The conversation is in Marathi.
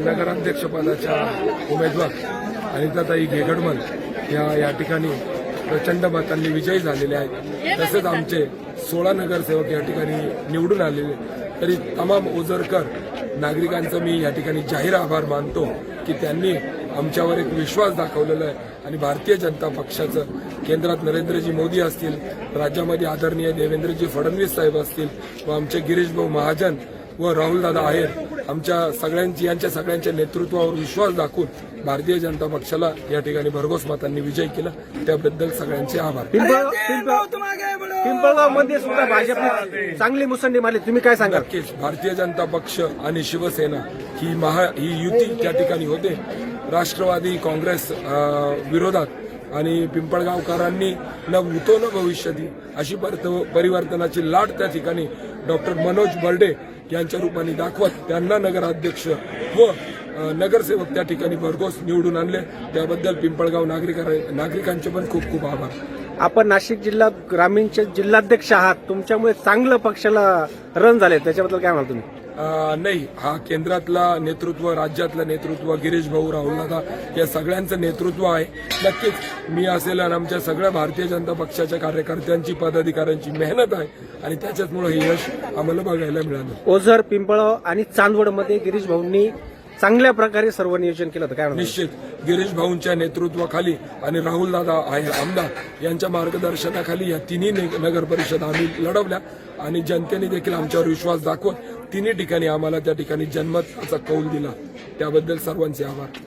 नगराध्यक्षपदाच्या उमेदवार अनिताताई घेगडमल या या ठिकाणी प्रचंड मतांनी विजयी झालेले आहेत. तसेच आमचे सोळा नगरसेवक या ठिकाणी निवडून आलेले तरी तमाम ओझरकर नागरिकांचं मी या ठिकाणी जाहीर आभार मानतो की त्यांनी आमच्यावर एक विश्वास दाखवलेला आहे आणि भारतीय जनता पक्षाचं केंद्रात नरेंद्रजी मोदी असतील राज्यामध्ये आदरणीय देवेंद्रजी फडणवीस साहेब असतील व आमचे गिरीशभाऊ महाजन व राहुलदादा आहेर आमच्या सगळ्यांची यांच्या सगळ्यांच्या नेतृत्वावर विश्वास दाखवून भारतीय जनता पक्षाला या ठिकाणी भरघोस मतांनी विजय केला. त्याबद्दल सगळ्यांचे आभार. पिंपळ पिंपळ पिंपळगावमध्ये सुद्धा भाजपने चांगली मुसंडी मारली. तुम्ही काय सांगाल? नक्कीच. भारतीय जनता पक्ष आणि शिवसेना ही महा ही युती त्या ठिकाणी होते. राष्ट्रवादी काँग्रेस विरोधात आणि पिंपळगावकरांनी न उतो न भविष्यती अशी परत- परिवर्तनाची लाट त्या ठिकाणी डॉक्टर मनोज बर्डे यांच्या रूपाने दाखवत त्यांना नगराध्यक्ष व नगरसेवक त्या ठिकाणी भरघोस निवडून आणले. त्याबद्दल पिंपळगाव नागरिकांचे पण खूप खूप आभार. आपण नाशिक जिल्हा ग्रामीणचे जिल्हाध्यक्ष आहात. तुमच्यामुळे चांगलं पक्षाला रन झाले त्याच्याबद्दल काय म्हणाल तुम्ही? नाही. हा केंद्रातला नेतृत्व राज्यातलं नेतृत्व गिरीश भाऊ राहुलदादा या सगळ्यांचं नेतृत्व आहे. नक्कीच मी असेल आणि आमच्या सगळ्या भारतीय जनता पक्षाच्या कार्यकर्त्यांची पदाधिकाऱ्यांची मेहनत आहे आणि त्याच्याचमुळे हे यश आम्हाला बघायला मिळालं. ओझर पिंपळगाव आणि चांदवडमध्ये गिरीश भाऊंनी चांगल्या प्रकारे सर्व नियोजन केलं होतं. काय निश्चित. गिरीश भाऊंच्या नेतृत्वाखाली आणि राहुल दादा आहे आमदार यांच्या मार्गदर्शनाखाली या तिन्ही ने- नगर परिषद आम्ही लढवल्या आणि जनतेने देखील आमच्यावर विश्वास दाखवत तिन्ही ठिकाणी आम्हाला त्या ठिकाणी जनमताचा कौल दिला. त्याबद्दल सर्वांचे आभार.